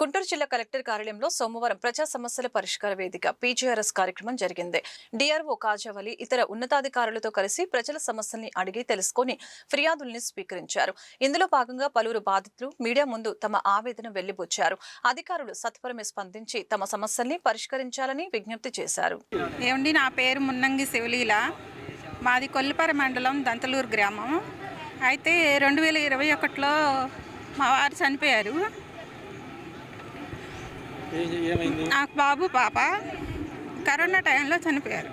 గుంటూరు జిల్లా కలెక్టర్ కార్యాలయంలో సోమవారం ప్రజా సమస్యల పరిష్కార వేదిక పీజీఆర్ఎస్ కార్యక్రమం జరిగింది. డిఆర్ఓ కాజావలి ఇతర ఉన్నతాధికారులతో కలిసి ప్రజల సమస్యల్ని అడిగి తెలుసుకుని ఫిర్యాదుల్ని స్వీకరించారు. ఇందులో భాగంగా పలువురు బాధితులు మీడియా ముందు తమ ఆవేదన వెళ్ళిబుచ్చారు. అధికారులు సత్వరమే స్పందించి తమ సమస్యల్ని పరిష్కరించాలని విజ్ఞప్తి చేశారు. ఏమండి నా పేరు మున్నంగి శివలీల. మాది కొల్లిపర మండలం దంతలూరు గ్రామం. అయితే రెండు వేల ఇరవై ఒకటిలో మా వారు చనిపోయారు. నాకు బాబు పాప కరోనా టైంలో చనిపోయారు.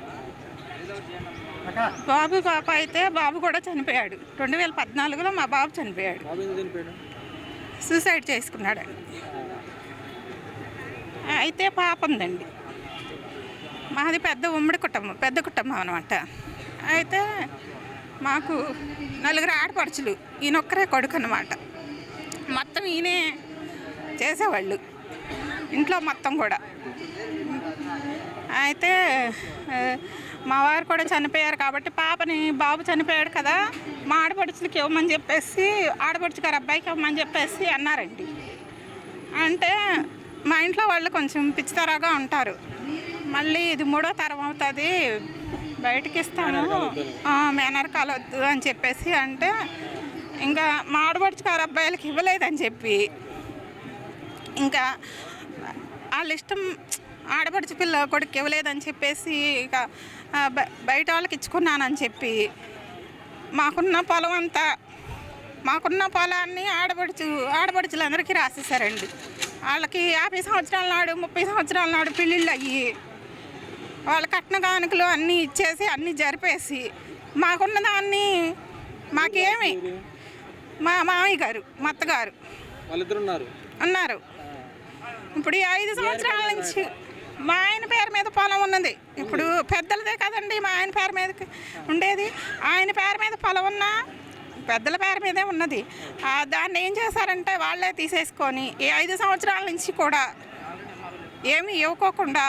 బాబు పాప అయితే బాబు కూడా చనిపోయాడు. రెండు వేల పద్నాలుగులో మా బాబు చనిపోయాడు. సూసైడ్ చేసుకున్నాడండి అయితే పాప ఉందండి మాది పెద్ద ఉమ్మడి కుటుంబం పెద్ద కుటుంబం అనమాట అయితే మాకు నలుగురు ఆడపడుచులు ఈయన ఒక్కరే కొడుకు అనమాట మొత్తం ఈయనే చేసేవాళ్ళు. ఇంట్లో మొత్తం కూడా. అయితే మా వారు కూడా చనిపోయారు కాబట్టి పాపని బాబు చనిపోయాడు కదా మా ఆడపడుచులకి ఇవ్వమని చెప్పేసి ఆడపడుచు గారు అబ్బాయికి ఇవ్వమని చెప్పేసి అన్నారండి. అంటే మా ఇంట్లో వాళ్ళు కొంచెం పిచ్చితరాగా ఉంటారు. మళ్ళీ ఇది మూడో తరం అవుతుంది బయటకి ఇస్తాను మేనర్ కాలొద్దు వద్దు అని చెప్పేసి అంటే ఇంకా మా ఆడపడుచు గారు అబ్బాయిలకి ఇవ్వలేదని చెప్పి ఇంకా వాళ్ళ ఇష్టం ఆడపడుచు పిల్ల కొడుకు ఇవ్వలేదని చెప్పేసి ఇక బయట వాళ్ళకి ఇచ్చుకున్నానని చెప్పి మాకున్న పొలం అంతా మాకున్న పొలాన్ని ఆడపడుచు ఆడపడుచులందరికీ రాసేసారండి వాళ్ళకి యాభై సంవత్సరాల నాడు ముప్పై సంవత్సరాల నాడు పెళ్ళిళ్ళు అయ్యి వాళ్ళ కట్న కానుకలు అన్నీ ఇచ్చేసి అన్నీ జరిపేసి మాకున్న దాన్ని మాకేమి మా మామయ్య గారు మా అత్తగారు ఉన్నారు. ఇప్పుడు ఈ ఐదు సంవత్సరాల నుంచి మా ఆయన పేరు మీద పొలం ఉన్నది. ఇప్పుడు పెద్దలదే కదండి మా ఆయన పేరు మీద ఉండేది. ఆయన పేరు మీద పొలం ఉన్నా పెద్దల పేరు మీదే ఉన్నది. దాన్ని ఏం చేశారంటే వాళ్ళే తీసేసుకొని ఈ ఐదు సంవత్సరాల నుంచి కూడా ఏమి ఇవ్వకోకుండా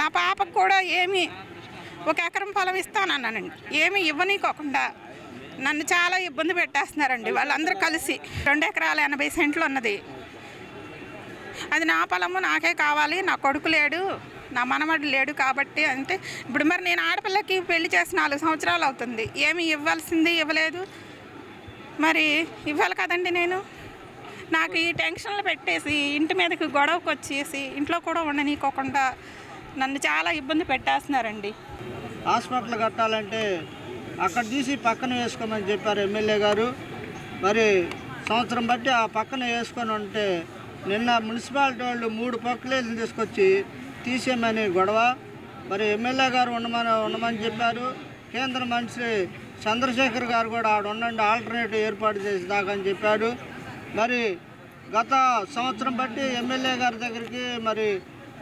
నా పాపకు కూడా ఏమి ఒక ఎకరం పొలం ఇస్తానన్నానండి. ఏమి ఇవ్వనీకోకుండా నన్ను చాలా ఇబ్బంది పెట్టేస్తున్నారండి వాళ్ళందరూ కలిసి. రెండు ఎకరాల ఎనభై సెంట్లు ఉన్నది. అది నా పొలము నాకే కావాలి నా కొడుకు లేడు నా మనమడు లేడు కాబట్టి అంటే ఇప్పుడు మరి నేను ఆడపిల్లకి పెళ్ళి చేసి నాలుగు సంవత్సరాలు అవుతుంది. ఏమి ఇవ్వాల్సింది ఇవ్వలేదు. మరి ఇవ్వాలి కదండి నేను. నాకు ఈ టెన్షన్లు పెట్టేసి ఇంటి మీదకి గొడవకు వచ్చేసి ఇంట్లో కూడా ఉండనీకోకుండా నన్ను చాలా ఇబ్బంది పెట్టేస్తున్నారండి. హాస్పిటల్ కట్టాలంటే అక్కడ తీసి పక్కన వేసుకోమని చెప్పారు ఎమ్మెల్యే గారు. మరి సంవత్సరం బట్టి ఆ పక్కన వేసుకొని ఉంటే నిన్న మున్సిపాలిటీ వాళ్ళు మూడు పక్కలేలు తీసుకొచ్చి తీసేయమని గొడవ. మరి ఎమ్మెల్యే గారు ఉండమని ఉండమని చెప్పారు. కేంద్ర మంత్రి చంద్రశేఖర్ గారు కూడా ఆడ ఉండండి ఆల్టర్నేటివ్ ఏర్పాటు చేసేదాకా అని చెప్పాడు మరి గత సంవత్సరం బట్టి ఎమ్మెల్యే గారి దగ్గరికి మరి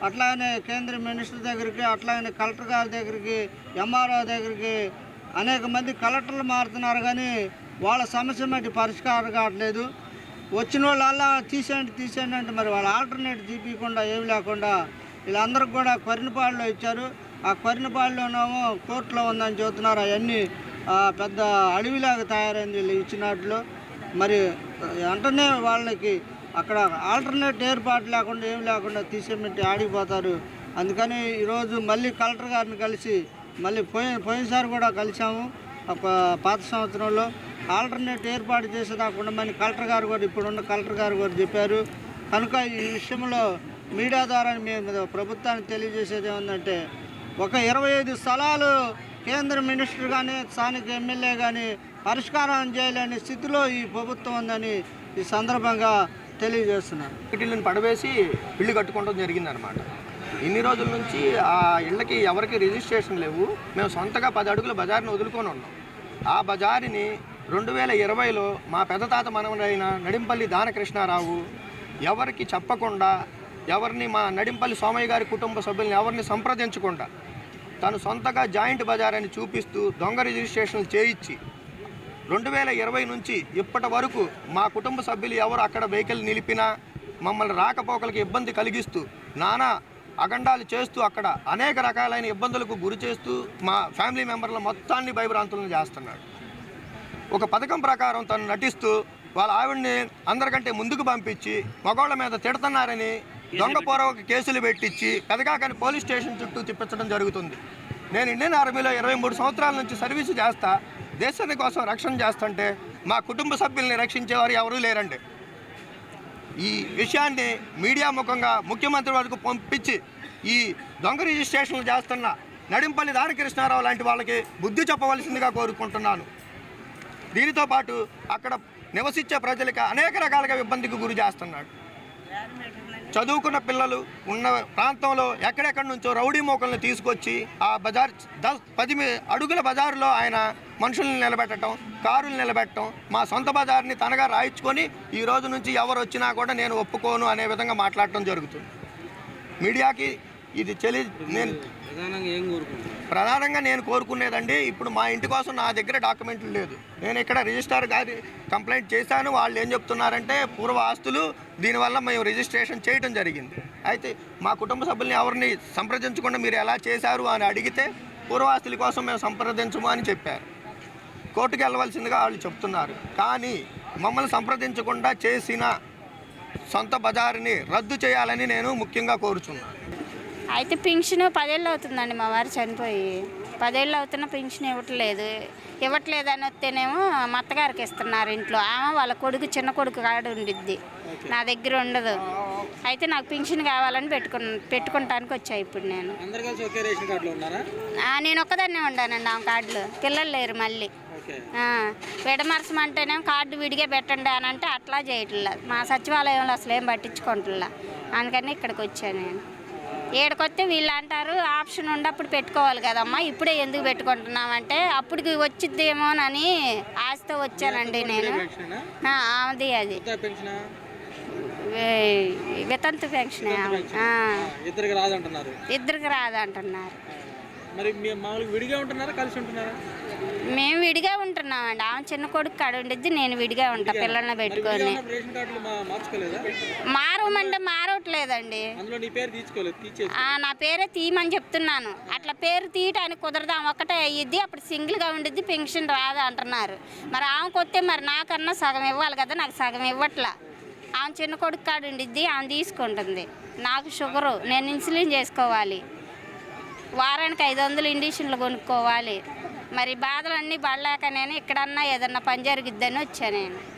అట్లానే కేంద్ర మినిస్టర్ దగ్గరికి అట్లానే కలెక్టర్ గారి దగ్గరికి ఎంఆర్ఓ దగ్గరికి అనేక మంది కలెక్టర్లు మారుతున్నారు కానీ వాళ్ళ సమస్య మట్టి పరిష్కారం కావట్లేదు. వచ్చిన వాళ్ళల్లా తీసేయండి తీసేయండి అంటే మరి వాళ్ళు ఆల్టర్నేట్ చూపించకుండా ఏమి లేకుండా వీళ్ళందరికి కూడా కొరినపాడులో ఇచ్చారు. ఆ కొరినపాడులోనేమో కోర్టులో ఉందని చెబుతున్నారు. అవన్నీ పెద్ద అడవిలాగా తయారైంది వీళ్ళు ఇచ్చినట్లు మరి వెంటనే వాళ్ళకి అక్కడ ఆల్టర్నేట్ ఏర్పాటు లేకుండా ఏం లేకుండా తీసేమిట్టి ఆడిపోతారు అందుకని ఈరోజు మళ్ళీ కలెక్టర్ గారిని కలిసి మళ్ళీ పోయిన పోయినసారి కూడా కలిసాము. ఒక పాత సంవత్సరంలో ఆల్టర్నేట్ ఏర్పాటు చేసేదాకా ఉండమని కలెక్టర్ గారు కూడా ఇప్పుడున్న కలెక్టర్ గారు కూడా చెప్పారు. కనుక ఈ విషయంలో మీడియా ద్వారా మేము ప్రభుత్వానికి తెలియజేసేది ఏమందంటే ఒక ఇరవై ఐదు స్థలాలు కేంద్ర మినిస్టర్ కానీ స్థానిక ఎమ్మెల్యే కానీ పరిష్కారం చేయలేని స్థితిలో ఈ ప్రభుత్వం ఉందని ఈ సందర్భంగా తెలియజేస్తున్నాను. ఇళ్ళని పడవేసి ఇల్లు కట్టుకోవడం జరిగిందనమాట. ఇన్ని రోజుల నుంచి ఆ ఇళ్ళకి ఎవరికి రిజిస్ట్రేషన్ లేవు. మేము సొంతగా పది అడుగుల బజార్ని వదులుకొని ఉన్నాం. ఆ బజారిని రెండు వేల ఇరవైలో మా పెద్ద తాత మనవడైన నడింపల్లి దానకృష్ణారావు ఎవరికి చెప్పకుండా ఎవరిని మా నడింపల్లి సోమయ్య గారి కుటుంబ సభ్యుల్ని ఎవరిని సంప్రదించకుండా తను సొంతగా జాయింట్ బజార్ అని చూపిస్తూ దొంగ రిజిస్ట్రేషన్లు చేయించి రెండు వేల ఇరవై నుంచి ఇప్పటి వరకు మా కుటుంబ సభ్యులు ఎవరు అక్కడ వెహికల్ నిలిపినా మమ్మల్ని రాకపోకలకు ఇబ్బంది కలిగిస్తూ నానా అఖండాలు చేస్తూ అక్కడ అనేక రకాలైన ఇబ్బందులకు గురి చేస్తూ మా ఫ్యామిలీ మెంబర్ల మొత్తాన్ని భయభ్రాంతులను చేస్తున్నాడు. ఒక పథకం ప్రకారం తను నటిస్తూ వాళ్ళ ఆవిడ్ని అందరికంటే ముందుకు పంపించి మగవాళ్ళ మీద తిడుతున్నారని దొంగపూర్వక కేసులు పెట్టించి పెదగాకని పోలీస్ స్టేషన్ చుట్టూ తిప్పించడం జరుగుతుంది. నేను ఇండియన్ ఆర్మీలో ఇరవై మూడు సంవత్సరాల నుంచి సర్వీసు చేస్తా దేశాన్ని కోసం రక్షణ చేస్తుంటే మా కుటుంబ సభ్యుల్ని రక్షించేవారు ఎవరూ లేరండి. ఈ విషయాన్ని మీడియా ముఖంగా ముఖ్యమంత్రి వరకు పంపించి ఈ దొంగ రిజిస్ట్రేషన్లు చేస్తున్న నడింపల్లి దానకృష్ణారావు లాంటి వాళ్ళకి బుద్ధి చెప్పవలసిందిగా కోరుకుంటున్నాను. దీనితో పాటు అక్కడ నివసించే ప్రజలకి అనేక రకాలుగా ఇబ్బందికి గురి చేస్తున్నాడు. చదువుకున్న పిల్లలు ఉన్న ప్రాంతంలో ఎక్కడెక్కడి నుంచో రౌడీ మోకల్ని తీసుకొచ్చి ఆ బజార్ దస్ పది అడుగుల బజారులో ఆయన మనుషుల్ని నిలబెట్టడం కారులు నిలబెట్టడం మా సొంత బజార్ని తనగా రాయించుకొని ఈ రోజు నుంచి ఎవరు వచ్చినా కూడా నేను ఒప్పుకోను అనే విధంగా మాట్లాడటం జరుగుతుంది. మీడియాకి ఇది చెలి నేను ప్రధానంగా నేను కోరుకునేదండి ఇప్పుడు మా ఇంటి కోసం నా దగ్గర డాక్యుమెంట్లు లేదు. నేను ఇక్కడ రిజిస్ట్రార్ గారి కంప్లైంట్ చేశాను వాళ్ళు ఏం చెప్తున్నారంటే పూర్వ ఆస్తులు దీనివల్ల మేము రిజిస్ట్రేషన్ చేయడం జరిగింది. అయితే మా కుటుంబ సభ్యుల్ని ఎవరిని సంప్రదించకుండా మీరు ఎలా చేశారు అని అడిగితే పూర్వాస్తుల కోసం మేము సంప్రదించము అని చెప్పారు. కోర్టుకు వెళ్ళవలసిందిగా వాళ్ళు చెప్తున్నారు. కానీ మమ్మల్ని సంప్రదించకుండా చేసిన సొంత బజారుని రద్దు చేయాలని నేను ముఖ్యంగా కోరుచున్నాను. అయితే పింఛన్ పదేళ్ళు అవుతుందండి మా వారు చనిపోయి. పదేళ్ళు అవుతున్న పింఛన్ ఇవ్వట్లేదు. ఇవ్వట్లేదు అని వస్తేనేమో మా అత్తగారికి ఇస్తున్నారు ఇంట్లో. ఆమె వాళ్ళ కొడుకు చిన్న కొడుకు కాడ ఉండిద్ది. నా దగ్గర ఉండదు. అయితే నాకు పింఛన్ కావాలని పెట్టుకు పెట్టుకుంటానికి వచ్చా ఇప్పుడు నేను. నేను ఒక్కదాన్నే ఉండానండి ఆమె కార్డులో. పిల్లలు లేరు మళ్ళీ. విడమరసమంటేనేమో కార్డు విడిగా పెట్టండి అని అంటే అట్లా చేయట్లా. మా సచివాలయంలో అసలు ఏం పట్టించుకుంటున్నా అందుకని ఇక్కడికి వచ్చాను నేను. ఏడకొస్తే వీళ్ళు అంటారు ఆప్షన్ ఉన్నప్పుడు పెట్టుకోవాలి కదమ్మా ఇప్పుడే ఎందుకు పెట్టుకుంటున్నామంటే అప్పటికి వచ్చిద్దేమోనని ఆశతో వచ్చానండి నేను. అది. వే- వితంతు పెన్షన్ ఇద్దరికి రాదంటున్నారు. ఇద్దరికి రాదంటున్నారు. మరి మీ మామూలుగా విడిగా ఉంటున్నారా కలిసి ఉంటున్నారా? మేము విడిగా ఉంటున్నామండి. ఆమె చిన్న కొడుకు కాడ ఉండిద్ది నేను విడిగా ఉంటా పిల్లల్ని పెట్టుకొని. మారమంటే మారవట్లేదండి నీ పేరు తీయమని చెప్తున్నాను. అట్లా పేరు తీయటానికి కుదరదాం ఒక్కటే అయ్యిద్ది అప్పుడు సింగిల్గా ఉండిద్ది పెన్షన్ రాదు అంటున్నారు. మరి ఆమెకు వస్తే మరి నాకన్నా సగం ఇవ్వాలి కదా నాకు సగం ఇవ్వట్లా. ఆమె చిన్న కొడుకు కాడ ఉండిద్ది ఆమె తీసుకుంటుంది. నాకు షుగరు నేను ఇన్సులిన్ చేసుకోవాలి. వారానికి ఐదు వందలు ఇండిషన్లు కొనుక్కోవాలి. మరి బాధలన్నీ పడలేక నేను ఇక్కడన్నా ఏదన్నా పని జరిగిద్దని వచ్చా నేను.